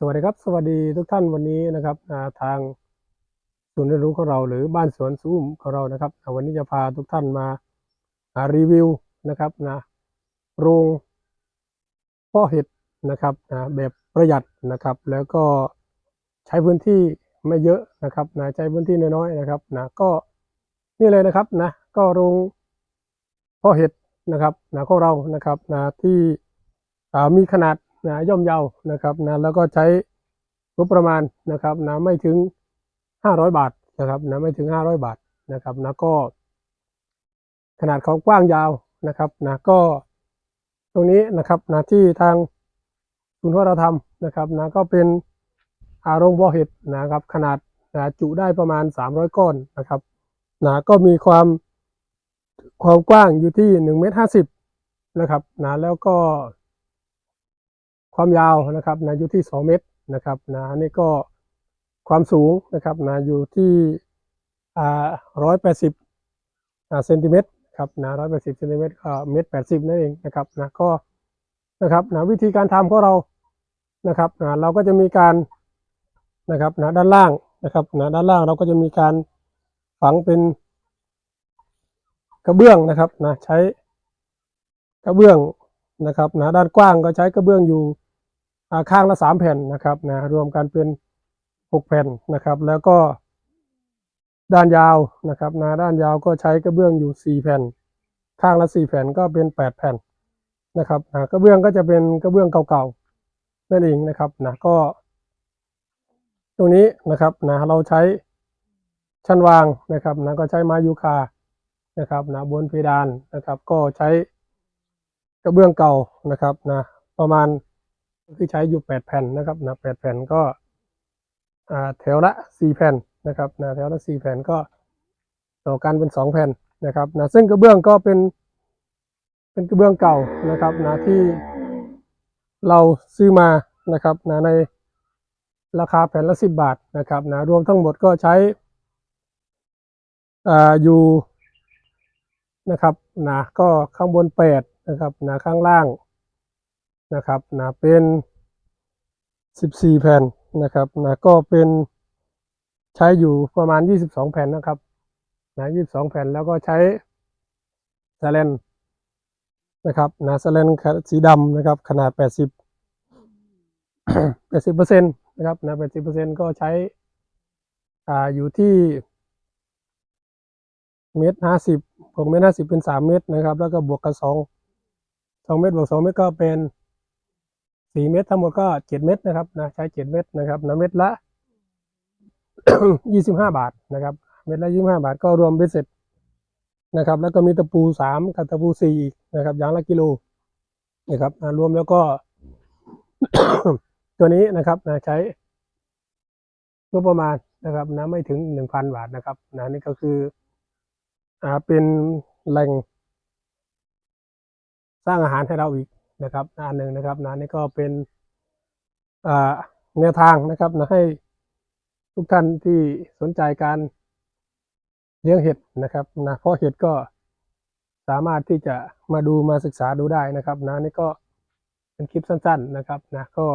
สวัสดีครับ สวัสดีทุกท่านวันนี้นะครับทางศูนย์เรียนรู้ของเรา หรือบ้านสวนซูมของเรานะครับ วันนี้จะพาทุกท่านมารีวิวนะครับนะโรงพ่อเห็ดนะครับนะแบบประหยัดนะครับ แล้วก็ใช้พื้นที่ไม่เยอะนะครับนะใช้พื้นที่น้อยๆนะครับนะก็นี่เลยนะครับนะก็โรงพ่อเห็ดนะครับนะของเรานะครับนะที่มีขนาด นะย่อมเยานะครับนะแล้วก็ใช้งบประมาณนะครับนะไม่ถึง 500 บาทนะครับนะไม่ถึง 500 บาทนะครับนะก็ ขนาดของกว้างยาวนะครับนะก็ตรงนี้นะครับนะที่ทางศูนย์ที่เราทำนะครับนะก็เป็นอารงบ่อเห็ดนะครับ ขนาดนะจุได้ประมาณ 300 ก้อนนะครับนะก็มีความความกว้างอยู่ที่1เมตร50นะครับนะแล้วก็ ความยาวนะครับนะอยู่ที่ 2 เมตรนะครับนะอันนี่ก็ความสูงนะครับนะอยู่ที่อ่าร้อยแปดสิบอ่าเซนติเมตรครับนะร้อยแปดสิบเซนติเมตรก็เมตรแปดสิบนั่นเองนะครับนะก็นะครับนะวิธีการทำของเรานะครับนะเราก็จะมีการนะครับนะด้านล่างนะครับนะด้านล่างเราก็จะมีการฝังเป็นกระเบื้องนะครับนะใช้กระเบื้องนะครับนะด้านกว้างก็ใช้กระเบื้องอยู่ ข้างละสามแผ่นนะครับนะรวมกันเป็นหกแผ่นนะครับ แล้วก็ด้านยาวนะครับนะด้านยาวก็ใช้กระเบื้องอยู่สี่แผ่น ข้างละสี่แผ่นก็เป็นแปดแผ่นนะครับนะกระเบื้องก็จะเป็นกระเบื้องเก่าๆนั่นเองนะครับนะก็ ตรงนี้นะครับนะเราใช้ชั้นวางนะครับนะก็ใช้ไม้ยูคานะครับนะบนเพดานนะครับ ก็ใช้กระเบื้องเก่านะครับนะประมาณ คือใช้อยู่แปดแผ่นนะครับนะแปดแผ่นก็แถวละสี่แผ่นนะครับนะแถวละสี่แผ่นก็ต่อกันเป็นสองแผ่นนะครับนะซึ่งกระเบื้องก็เป็นเป็นกระเบื้องเก่านะครับนะที่เราซื้อมานะครับนะในราคาแผ่นละสิบบาทนะครับนะรวมทั้งหมดก็ใช้อ่าอยู่นะครับนะก็ข้างบนแปดนะครับนะข้างล่าง นะครับนะเป็น 14 แผ่นนะครับนะก็เป็นใช้อยู่ประมาณ 22 แผ่นนะครับนะ22 แผ่นแล้วก็ใช้สแลนนะครับนะสแลนสีดำนะครับ ขนาด 80 80เปอร์เซ็นต์นะครับนะ80เปอร์เซ็นต์ก็ใช้อ่าอยู่ที่เมตรห้าสิบหกเมตรห้าสิบเป็นสามเมตรนะครับ แล้วก็บวกกับสองสองเมตรบวกสองเมตรก็เป็น สี่เม็ดทั้งหมดก็เจ็ดเม็ดนะครับนะใช้เจ็ดเม็ดนะครับนะเม็ดละยี่สิบห้าบาทนะครับ เม็ดละยี่สิบห้าบาทก็รวมเป็นเสร็จนะครับ แล้วก็มีตะปูสามกับตะปูสี่อีกนะครับ อย่างละกิโลนะครับนะรวมแล้วก็ ตัวนี้นะครับนะใช้งบประมาณนะครับนะไม่ถึงหนึ่งพันบาทนะครับนะนี่ก็คืออ่าเป็นแหล่งสร้างอาหารให้เราอีก นะครับอันหนึ่งนะครับนะนี่ก็เป็นแนวทางนะครับนะให้ทุกท่านที่สนใจการเลี้ยงเห็ดนะครับนะเพราะเห็ดก็สามารถที่จะมาดูมาศึกษาดูได้นะครับนะนี่ก็เป็นคลิปสั้น ๆนะครับนะก็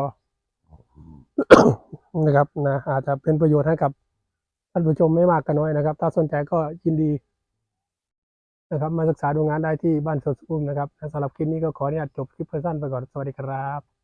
นะครับนะอาจจะเป็นประโยชน์ให้กับท่านผู้ชมไม่มากก็น้อยนะครับ ถ้าสนใจก็ยินดี นะครับมาศึกษาดูงานได้ที่บ้านสวนสุขุมนะครับและสำหรับคลิปนี้ก็ขออนุญาตจบคลิปสั้นไปก่อนสวัสดีครับ